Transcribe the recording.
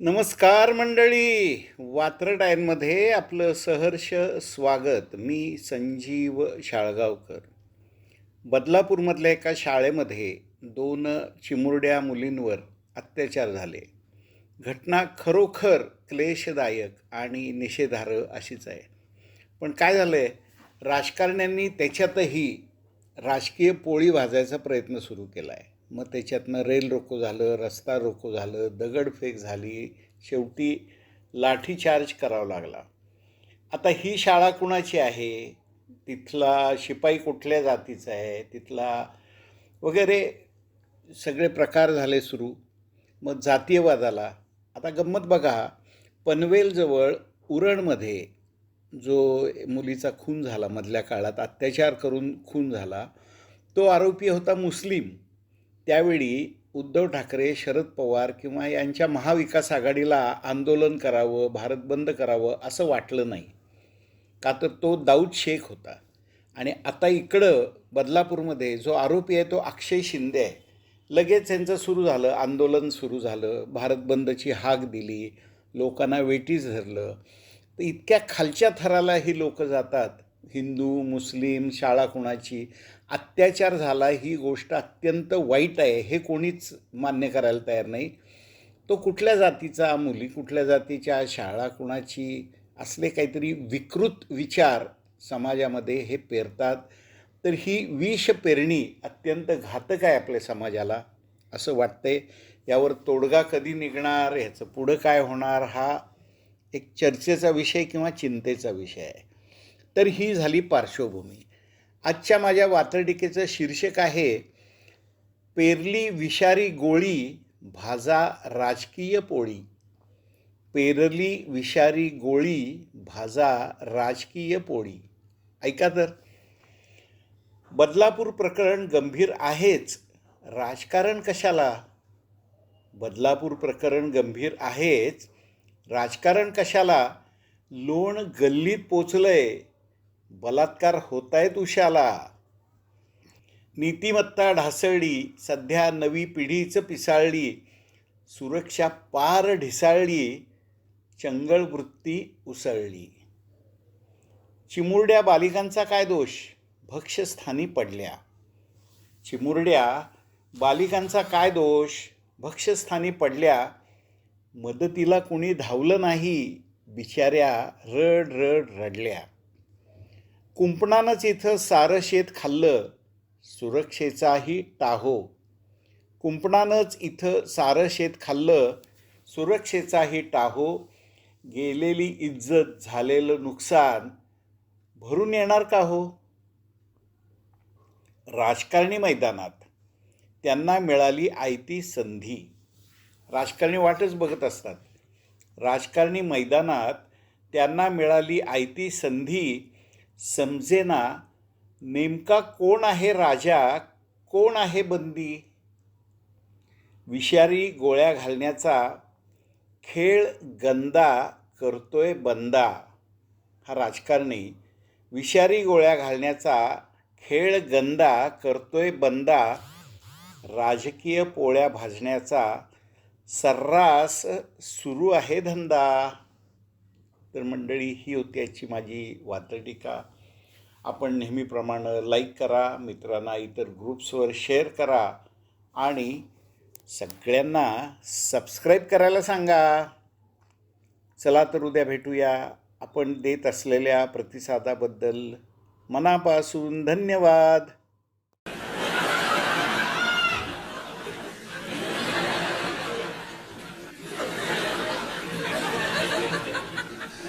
नमस्कार मंडळी. वात्रटायनमध्ये आपलं सहर्ष स्वागत. मी संजीव शाळगावकर. बदलापूरमधल्या एका शाळेमध्ये दोन चिमुरड्या मुलींवर अत्याचार झाले. घटना खरोखर क्लेशदायक आणि निषेधार्ह अशीच आहे. पण काय झालं आहे राजकारण्यांनी त्याच्यातही राजकीय पोळी भाजायचा प्रयत्न सुरू केला आहे मग त्याच्यातनं रेल रोको झालं रस्ता रोको झालं दगडफेक झाली. शेवटी लाठीचार्ज करावा लागला. आता ही शाळा कुणाची आहे? तिथला शिपाई कुठल्या जातीचा आहे? तिथला वगैरे सगळे प्रकार झाले सुरू. मग जातीयवादाला आता गंमत बघा. पनवेलजवळ उरणमध्ये जो मुलीचा खून झाला मधल्या काळात अत्याचार करून खून झाला तो आरोपी होता मुस्लिम. त्यावेळी उद्धव ठाकरे शरद पवार किंवा यांच्या महाविकास आघाडीला आंदोलन करावं भारत बंद करावं असं वाटलं नाही. का तर तो दाऊद शेख होता. आणि आता इकडं बदलापूरमध्ये जो आरोपी आहे तो अक्षय शिंदे आहे. लगेच यांचं सुरू झालं आंदोलन सुरू झालं भारत बंदची हाक दिली लोकांना वेटीस धरलं. तर इतक्या खालच्या थराला ही लोक जातात. हिंदू मुस्लिम शाळा कुणाची अत्याचार झाला ही गोष्ट अत्यंत वाईट आहे हे कोणीच मान्य करायला तयार नाही. तो कुठल्या जातीचा मुली कुठल्या जातीच्या शाळा कुणाची असले काहीतरी विकृत विचार समाजामध्ये हे पेरतात तर ही विष पेरणी अत्यंत घातक आहे आपल्या समाजाला असं वाटतंय. यावर तोडगा कधी निघणार ह्याचं पुढं काय होणार हा एक चर्चेचा विषय किंवा चिंतेचा विषय आहे. तर ही झाली पार्श्वभूमी. आजच्या माझ्या वातरडिकेचं शीर्षक आहे पेरली विषारी गोळी भाजा राजकीय पोळी. पेरली विषारी गोळी भाजा राजकीय पोळी. ऐका तर. बदलापूर प्रकरण गंभीर आहेच. राजकारण कशाला? बदलापूर प्रकरण गंभीर आहेच. राजकारण कशाला? लोण गल्लीत पोचलंय. बलात्कार होतायत उशाला. नीतिमत्ता ढासळली सध्या नवी पिढीच पिसाळली सुरक्षा पार ढिसाळली चंगळ वृत्ती उसळली. चिमुरड्या बालिकांचा काय दोष? भक्ष्यस्थानी पडल्या. चिमुरड्या बालिकांचा काय दोष? भक्ष्यस्थानी पडल्या. मदतीला कुणी धावलं नाही बिचाऱ्या रड रड रडल्या. कुंपणानंच इथं सारं शेत खाल्लं सुरक्षेचाही टाहो. कुंपणानंच इथं सारं शेत खाल्लं सुरक्षेचाही टाहो. गेलेली इज्जत झालेलं नुकसान भरून येणार का हो? राजकारणी मैदानात त्यांना मिळाली आयती संधी. राजकारणी वाटच बघत असतात. राजकारणी मैदानात त्यांना मिळाली आयती संधी समजेना नेमका कोण आहे राजा कोण आहे बंदी? विषारी गोळ्या घालण्याचा खेळ गंदा करतोय बंदा. हा राजकारणी. विषारी गोळ्या घालण्याचा खेळ गंदा करतोय बंदा. राजकीय पोळ्या भाजण्याचा सर्रास सुरू आहे धंदा. तर मंडळी ही होती याची माझी वात्रटिका आपण नेहमीप्रमाणे लाईक करा मित्रांना इतर ग्रुप्सवर शेअर करा आणि सगळ्यांना सबस्क्राईब करायला सांगा. चला तर उद्या भेटूया. आपण देत असलेल्या प्रतिसादाबद्दल मनापासून धन्यवाद.